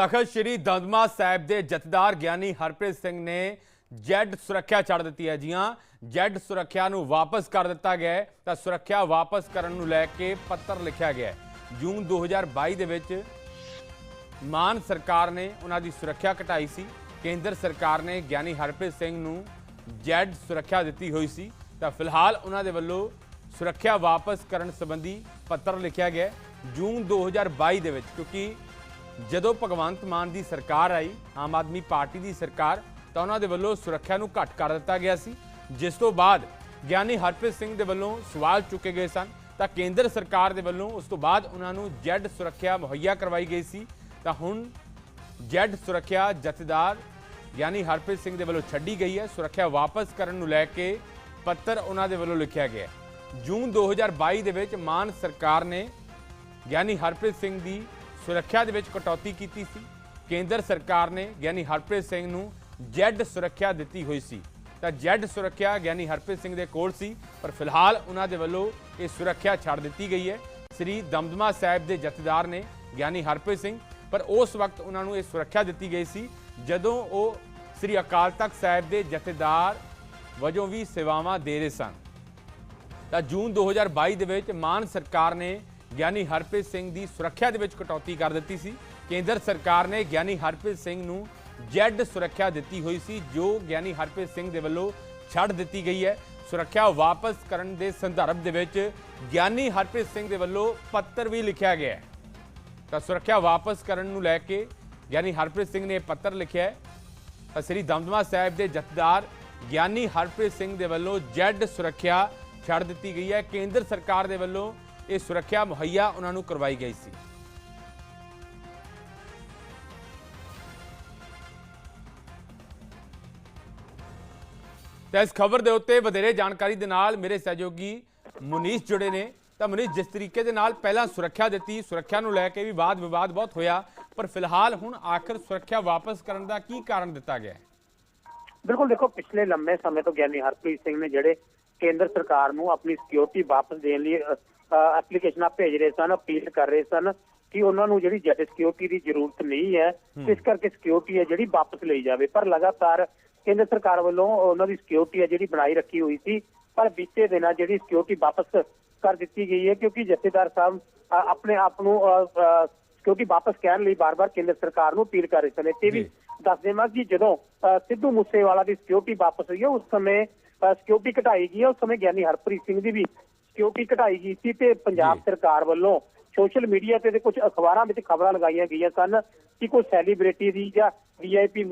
ਤਖਤ ਸ੍ਰੀ ਦਮਦਮਾ ਸਾਹਿਬ ਦੇ ਜਥੇਦਾਰ ਗਿਆਨੀ ਹਰਪ੍ਰੀਤ ਸਿੰਘ ਨੇ ਜੈਡ ਸੁਰੱਖਿਆ ਛੱਡ ਦਿੱਤੀ ਹੈ ਜੀ ਹਾਂ। ਜੈਡ ਸੁਰੱਖਿਆ ਨੂੰ ਵਾਪਸ ਕਰ ਦਿੱਤਾ ਗਿਆ ਤਾਂ ਸੁਰੱਖਿਆ ਵਾਪਸ ਕਰਨ ਨੂੰ ਲੈ ਕੇ ਪੱਤਰ ਲਿਖਿਆ ਗਿਆ ਹੈ। ਜੂਨ 2022 ਦੇ ਵਿੱਚ ਮਾਨ ਸਰਕਾਰ ਨੇ ਉਹਨਾਂ ਦੀ ਸੁਰੱਖਿਆ ਘਟਾਈ ਸੀ। ਕੇਂਦਰ ਸਰਕਾਰ ਨੇ ਗਿਆਨੀ ਹਰਪ੍ਰੀਤ ਸਿੰਘ ਨੂੰ ਜੈਡ ਸੁਰੱਖਿਆ ਦਿੱਤੀ ਹੋਈ ਸੀ। ਤਾਂ ਫਿਲਹਾਲ ਉਹਨਾਂ ਦੇ ਵੱਲੋਂ ਸੁਰੱਖਿਆ ਵਾਪਸ ਕਰਨ ਸੰਬੰਧੀ ਪੱਤਰ ਲਿਖਿਆ ਗਿਆ ਹੈ। ਜੂਨ 2022 ਦੇ ਵਿੱਚ ਕਿਉਂਕਿ ਜਦੋਂ ਭਗਵੰਤ ਮਾਨ ਦੀ ਸਰਕਾਰ ਆਈ, ਆਮ ਆਦਮੀ ਪਾਰਟੀ ਦੀ ਸਰਕਾਰ, ਤਾਂ ਉਹਨਾਂ ਦੇ ਵੱਲੋਂ ਸੁਰੱਖਿਆ ਨੂੰ ਘੱਟ ਕਰ ਦਿੱਤਾ ਗਿਆ ਸੀ। ਜਿਸ ਤੋਂ ਬਾਅਦ ਗਿਆਨੀ ਹਰਪ੍ਰੀਤ ਸਿੰਘ ਦੇ ਵੱਲੋਂ ਸਵਾਲ ਚੁੱਕੇ ਗਏ ਸਨ। ਤਾਂ ਕੇਂਦਰ ਸਰਕਾਰ ਦੇ ਵੱਲੋਂ ਉਸ ਤੋਂ ਬਾਅਦ ਉਹਨਾਂ ਨੂੰ ਜੈਡ ਸੁਰੱਖਿਆ ਮੁਹੱਈਆ ਕਰਵਾਈ ਗਈ ਸੀ। ਤਾਂ ਹੁਣ ਜੈਡ ਸੁਰੱਖਿਆ ਜਥੇਦਾਰ ਯਾਨੀ ਹਰਪ੍ਰੀਤ ਸਿੰਘ ਦੇ ਵੱਲੋਂ ਛੱਡੀ ਗਈ ਹੈ। ਸੁਰੱਖਿਆ ਵਾਪਸ ਕਰਨ ਨੂੰ ਲੈ ਕੇ ਪੱਤਰ ਉਹਨਾਂ ਦੇ ਵੱਲੋਂ ਲਿਖਿਆ ਗਿਆ ਹੈ। ਜੂਨ 2022 ਦੇ ਵਿੱਚ ਮਾਨ ਸਰਕਾਰ ਨੇ ਯਾਨੀ ਹਰਪ੍ਰੀਤ ਸਿੰਘ ਦੀ ਸੁਰੱਖਿਆ ਦੇ ਵਿੱਚ ਕਟੌਤੀ ਕੀਤੀ ਸੀ। ਕੇਂਦਰ ਸਰਕਾਰ ਨੇ ਗਿਆਨੀ ਹਰਪ੍ਰੀਤ ਸਿੰਘ ਨੂੰ ਜੈਡ ਸੁਰੱਖਿਆ ਦਿੱਤੀ ਹੋਈ ਸੀ। ਤਾਂ ਜੈਡ ਸੁਰੱਖਿਆ ਗਿਆਨੀ ਹਰਪ੍ਰੀਤ ਸਿੰਘ ਦੇ ਕੋਲ ਸੀ, ਪਰ ਫਿਲਹਾਲ ਉਹਨਾਂ ਦੇ ਵੱਲੋਂ ਇਹ ਸੁਰੱਖਿਆ ਛੱਡ ਦਿੱਤੀ ਗਈ ਹੈ। ਸ੍ਰੀ ਦਮਦਮਾ ਸਾਹਿਬ ਦੇ ਜਥੇਦਾਰ ਨੇ ਗਿਆਨੀ ਹਰਪ੍ਰੀਤ ਸਿੰਘ, ਪਰ ਉਸ ਵਕਤ ਉਹਨਾਂ ਨੂੰ ਇਹ ਸੁਰੱਖਿਆ ਦਿੱਤੀ ਗਈ ਸੀ, ਜਦੋਂ ਉਹ ਸ੍ਰੀ ਅਕਾਲ ਤਖਤ ਸਾਹਿਬ ਦੇ ਜਥੇਦਾਰ ਵਜੋਂ ਵੀ ਸੇਵਾਵਾਂ ਦੇ ਰਹੇ ਸਨ। ਤਾਂ ਜੂਨ 2022 ਦੇ ਵਿੱਚ ਮਾਨ ਸਰਕਾਰ ਨੇ ਗਿਆਨੀ ਹਰਪ੍ਰੀਤ ਸਿੰਘ ਦੀ ਸੁਰੱਖਿਆ ਦੇ ਵਿੱਚ ਕਟੌਤੀ ਕਰ ਦਿੱਤੀ ਸੀ। ਕੇਂਦਰ ਸਰਕਾਰ ਨੇ ਗਿਆਨੀ ਹਰਪ੍ਰੀਤ ਸਿੰਘ ਨੂੰ ਜੈਡ ਸੁਰੱਖਿਆ ਦਿੱਤੀ ਹੋਈ ਸੀ, ਜੋ ਗਿਆਨੀ ਹਰਪ੍ਰੀਤ ਸਿੰਘ ਦੇ ਵੱਲੋਂ ਛੱਡ ਦਿੱਤੀ ਗਈ ਹੈ। ਸੁਰੱਖਿਆ ਵਾਪਸ ਕਰਨ ਦੇ ਸੰਦਰਭ ਦੇ ਵਿੱਚ ਗਿਆਨੀ ਹਰਪ੍ਰੀਤ ਸਿੰਘ ਦੇ ਵੱਲੋਂ ਪੱਤਰ ਵੀ ਲਿਖਿਆ ਗਿਆ ਹੈ। ਤਾਂ ਸੁਰੱਖਿਆ ਵਾਪਸ ਕਰਨ ਨੂੰ ਲੈ ਕੇ ਗਿਆਨੀ ਹਰਪ੍ਰੀਤ ਸਿੰਘ ਨੇ ਇਹ ਪੱਤਰ ਲਿਖਿਆ ਹੈ। ਤਾਂ ਸ੍ਰੀ ਦਮਦਮਾ ਸਾਹਿਬ ਦੇ ਜਥੇਦਾਰ ਗਿਆਨੀ ਹਰਪ੍ਰੀਤ ਸਿੰਘ ਦੇ ਵੱਲੋਂ ਜੈਡ ਸੁਰੱਖਿਆ ਛੱਡ ਦਿੱਤੀ ਗਈ ਹੈ। ਕੇਂਦਰ ਸਰਕਾਰ ਦੇ ਵੱਲੋਂ ਇਹ ਸੁਰੱਖਿਆ ਮੁਹੱਈਆ ਉਹਨਾਂ ਨੂੰ ਕਰਵਾਈ ਗਈ ਸੀ। ਤਾਂ ਇਸ ਖਬਰ ਦੇ ਉੱਤੇ ਵਧੇਰੇ ਜਾਣਕਾਰੀ ਦੇ ਨਾਲ ਮੇਰੇ ਸਹਿਯੋਗੀ ਮੁਨੀਸ਼ ਜੁੜੇ ਨੇ। ਤਾਂ ਮੁਨੀਸ਼, ਜਿਸ ਤਰੀਕੇ ਦੇ ਨਾਲ ਪਹਿਲਾਂ ਸੁਰੱਖਿਆ ਦਿੱਤੀ, ਸੁਰੱਖਿਆ ਨੂੰ ਲੈ ਕੇ ਵੀ ਵਾਦ ਵਿਵਾਦ ਬਹੁਤ ਹੋਇਆ, ਪਰ ਫਿਲਹਾਲ ਹੁਣ ਆਖਰ ਸੁਰੱਖਿਆ ਵਾਪਸ ਕਰਨ ਦਾ ਕੀ ਕਾਰਨ ਦਿੱਤਾ ਗਿਆ ਹੈ? ਬਿਲਕੁਲ ਦੇਖੋ, ਪਿਛਲੇ ਲੰਮੇ ਸਮੇਂ ਤੋਂ ਗਿਆਨੀ ਹਰਪ੍ਰੀਤ ਸਿੰਘ ਨੇ ਜਿਹੜੇ ਕੇਂਦਰ ਸਰਕਾਰ ਨੂੰ ਆਪਣੀ ਸਿਕਿਉਰਿਟੀ ਵਾਪਸ ਦੇਣ ਲਈ ਐਪਲੀਕੇਸ਼ਨਾਂ ਭੇਜ ਰਹੇ ਸਨ ਅਪੀਲ ਕਰ ਰਹੇ ਸਨ ਕਿ ਉਹਨਾਂ ਨੂੰ ਜਿਹੜੀ ਜੈਟ ਸਿਕਿਉਰਿਟੀ ਦੀ ਜ਼ਰੂਰਤ ਨਹੀਂ ਹੈ ਇਸ ਕਰਕੇ ਸਿਕਿਉਰਿਟੀ ਹੈ ਜਿਹੜੀ ਵਾਪਸ ਲਈ ਜਾਵੇ। ਪਰ ਲਗਾਤਾਰ ਕੇਂਦਰ ਸਰਕਾਰ ਵੱਲੋਂ ਉਹਨਾਂ ਦੀ ਸਿਕਿਉਰਿਟੀ ਹੈ ਜਿਹੜੀ ਬਣਾਈ ਰੱਖੀ ਹੋਈ ਸੀ ਪਰ ਬੀਤੇ ਦਿਨਾਂ ਜਿਹੜੀ ਸਿਕਿਉਰਿਟੀ ਵਾਪਸ ਕਰ ਦਿੱਤੀ ਗਈ ਹੈ ਕਿਉਂਕਿ ਜਥੇਦਾਰ ਸਾਹਿਬ ਆਪਣੇ ਆਪ ਨੂੰ ਸਿਕਿਉਰਿਟੀ ਵਾਪਸ ਕਹਿਣ ਲਈ ਬਾਰ-ਬਾਰ ਕੇਂਦਰ ਸਰਕਾਰ ਨੂੰ ਅਪੀਲ ਕਰ ਰਹੇ ਸਨ। ਤੇ ਵੀ। ਦੱਸ ਦੇਵਾਂ ਕਿ ਜਦੋਂ ਸਿੱਧੂ ਮੂਸੇਵਾਲਾ ਦੀ ਸਿਕਿਉਰਿਟੀ ਵਾਪਸ ਹੋਈ ਉਸ ਸਮੇਂ ਸਿਕਿਉਰਿਟੀ ਘਟਾਈ ਗਈ ਹੈ ਉਸ ਸਮੇਂ ਗਿਆਨੀ ਹਰਪ੍ਰੀਤ ਸਿੰਘ ਦੀ ਵੀ ਸਿਕਿਉਰਿਟੀ ਘਟਾਈ ਗਈ ਸੀ ਤੇ ਪੰਜਾਬ। ਸਰਕਾਰ ਵੱਲੋਂ ਸੋਸ਼ਲ ਮੀਡੀਆ ਤੇ ਕੁਝ ਅਖਬਾਰਾਂ ਵਿੱਚ ਖਬਰਾਂ ਲਗਾਈਆਂ ਗਈਆਂ ਸਨ ਕਿ ਕੋਈ ਸੈਲੀਬ੍ਰਿਟੀ ਦੀ ਜਾਂ ਵੀਆਈਪੀ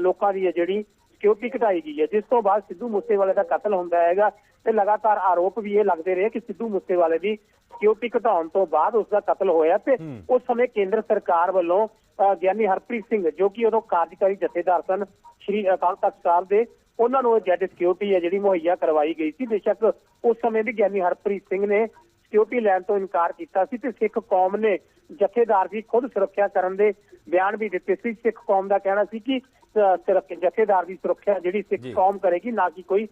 ਲੋਕਾਂ ਦੀ ਹੈ ਜਿਹੜੀ ਸਿਕਿਉਰਿਟੀ ਘਟਾਈ ਗਈ ਹੈ ਜਿਸ ਤੋਂ ਬਾਅਦ ਸਿੱਧੂ ਮੂਸੇਵਾਲੇ ਦਾ ਕਤਲ ਹੁੰਦਾ ਹੈਗਾ ਤੇ ਲਗਾਤਾਰ ਆਰੋਪ ਵੀ ਇਹ ਲੱਗਦੇ ਰਹੇ ਕਿ ਸਿੱਧੂ ਮੂਸੇਵਾਲੇ ਦੀ ਸਿਕਿਉਰਿਟੀ ਘਟਾਉਣ ਤੋਂ ਬਾਅਦ ਉਸ ਦਾ ਕਤਲ ਹੋਇਆ ਤੇ। ਉਸ ਸਮੇਂ ਕੇਂਦਰ ਸਰਕਾਰ ਵੱਲੋਂ ਗਿਆਨੀ ਹਰਪ੍ਰੀਤ ਸਿੰਘ ਜੋ ਕਿ ਉਦੋਂ ਕਾਰਜਕਾਰੀ ਜਥੇਦਾਰ ਸਨ ਸ਼੍ਰੀ ਅਕਾਲ ਤਖਤ ਸਾਹਿਬ ਦੇ ਉਹਨਾਂ ਨੂੰ ਜੈਡ ਸਿਕਿਉਰਿਟੀ ਹੈ ਜਿਹੜੀ ਮੁਹੱਈਆ ਕਰਵਾਈ ਗਈ ਸੀ ਬੇਸ਼ੱਕ ਉਸ ਸਮੇਂ ਵੀ ਗਿਆਨੀ ਹਰਪ੍ਰੀਤ ਸਿੰਘ ਨੇ ਸਿਕਿਉਰਿਟੀ ਲੈਣ ਤੋਂ ਇਨਕਾਰ ਕੀਤਾ ਸੀ ਤੇ ਸਿੱਖ ਕੌਮ ਨੇ ਜਥੇਦਾਰ ਦੀ ਖੁਦ ਸੁਰੱਖਿਆ ਕਰਨ ਦੇ ਬਿਆਨ ਵੀ ਦਿੱਤੇ ਸੀ ਸਿੱਖ ਕੌਮ ਦਾ ਕਹਿਣਾ ਸੀ ਕਿ ਅ, ਸੁਰੱਖ- ਜਥੇਦਾਰ ਦੀ ਸੁਰੱਖਿਆ ਜਿਹੜੀ ਸਿੱਖ। ਕੌਮ ਕਰੇਗੀ ਨਾ ਕਿ ਕੋਈ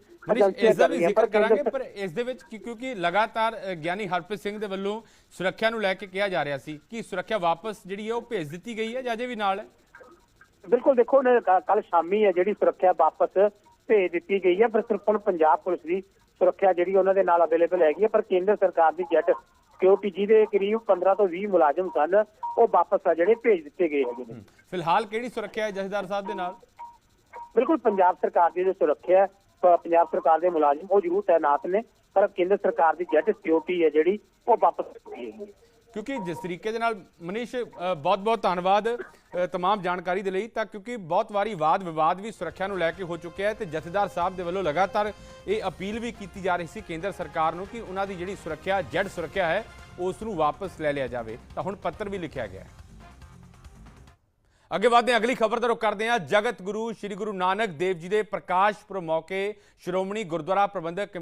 ਇਸ ਦਾ ਵੀ। ਜ਼ਿਕਰ ਕਰਾਂਗੇ ਪਰ ਇਸ ਦੇ ਵਿੱਚ ਕਿਉਂਕਿ ਲਗਾਤਾਰ ਗਿਆਨੀ ਹਰਪ੍ਰੀਤ ਸਿੰਘ ਦੇ ਵੱਲੋਂ ਸੁਰੱਖਿਆ ਨੂੰ ਲੈ ਕੇ ਕਿਹਾ ਜਾ ਰਿਹਾ ਸੀ ਕਿ ਸੁਰੱਖਿਆ ਵਾਪਸ ਜਿਹੜੀ ਹੈ ਉਹ ਭੇਜ ਦਿੱਤੀ ਗਈ ਹੈ ਜਾਂ ਅਜੇ ਵੀ ਨਾਲ ਹੈ ਬਿਲਕੁਲ ਦੇਖੋ ਕੱਲ ਸ਼ਾਮੀ ਹੈ ਜਿਹੜੀ ਸੁਰੱਖਿਆ ਵਾਪਸ ਭੇਜ ਦਿੱਤੀ ਗਈ ਹੈ ਪਰ ਸਿਰਫ ਹੁਣ ਪੰਜਾਬ ਪੁਲਿਸ ਦੀ ਸੁਰੱਖਿਆ ਜਿਹੜੀ ਉਹਨਾਂ ਦੇ ਨਾਲ ਅਵੇਲੇਬਲ ਹੈਗੀ ਹੈ ਪਰ ਕੇਂਦਰ ਸਰਕਾਰ ਦੀ ਜੈਟ ਸਿਕਿਉਰਿਟੀ ਜਿਹਦੇ ਕਰੀਬ 15 ਤੋਂ 20 ਮੁਲਾਜ਼ਮ ਸਨ ਉਹ ਵਾਪਸ ਆ ਜਿਹੜੇ ਭੇਜ ਦਿੱਤੇ ਗਏ ਹੈਗੇ ਨੇ। ਫਿਲਹਾਲ ਕਿਹੜੀ ਸੁਰੱਖਿਆ ਹੈ ਜਥੇਦਾਰ ਸਾਹਿਬ ਦੇ ਨਾਲ? ਬਿਲਕੁਲ ਪੰਜਾਬ ਸਰਕਾਰ ਦੀ ਜੋ ਸੁਰੱਖਿਆ ਪੰਜਾਬ ਸਰਕਾਰ ਦੇ ਮੁਲਾਜ਼ਮ ਉਹ ਜ਼ਰੂਰ ਤਾਇਨਾਤ ਨੇ ਪਰ ਕੇਂਦਰ ਸਰਕਾਰ ਦੀ ਜੈਟ ਸਿਕਿਉਰਿਟੀ ਹੈ ਜਿਹੜੀ ਉਹ ਵਾਪਸ ਕੀਤੀ ਹੈ। ਕਿਉਂਕਿ ਜਿਸ ਤਰੀਕੇ ਦੇ ਨਾਲ ਮਨੀਸ਼ ਬਹੁਤ-ਬਹੁਤ ਧੰਨਵਾਦ ਅ, तमाम ਜਾਣਕਾਰੀ ਦੇ ਲਈ ਤਾਂ ਕਿਉਂਕਿ ਬਹੁਤ ਵਾਰੀ ਵਾਦ ਵਿਵਾਦ ਵੀ ਸੁਰੱਖਿਆ ਨੂੰ ਲੈ ਕੇ ਹੋ ਚੁੱਕਿਆ ਹੈ ਤੇ ਜਥੇਦਾਰ ਸਾਹਿਬ ਦੇ ਵੱਲੋਂ ਲਗਾਤਾਰ ਇਹ ਅਪੀਲ ਵੀ ਕੀਤੀ ਜਾ ਰਹੀ ਸੀ ਕੇਂਦਰ ਸਰਕਾਰ ਨੂੰ ਕਿ ਉਹਨਾਂ ਦੀ ਜਿਹੜੀ ਸੁਰੱਖਿਆ ਜੜ ਸੁਰੱਖਿਆ ਹੈ ਉਸ ਨੂੰ ਵਾਪਸ ਲੈ ਲਿਆ ਜਾਵੇ ਤਾਂ ਹੁਣ ਪੱਤਰ ਵੀ ਲਿਖਿਆ ਗਿਆ ਹੈ ਅੱਗੇ ਵਧਦੇ ਹਾਂ ਅਗਲੀ ਖਬਰ ਦਾ ਰੁਖ ਕਰਦੇ ਹਾਂ ਜਗਤ ਗੁਰੂ ਸ੍ਰੀ ਗੁਰੂ ਨਾਨਕ ਦੇਵ ਜੀ ਦੇ ਪ੍ਰਕਾਸ਼ ਪੁਰਬ ਮੌਕੇ ਸ਼੍ਰੋਮਣੀ ਗੁਰਦੁਆਰਾ ਪ੍ਰਬੰਧਕ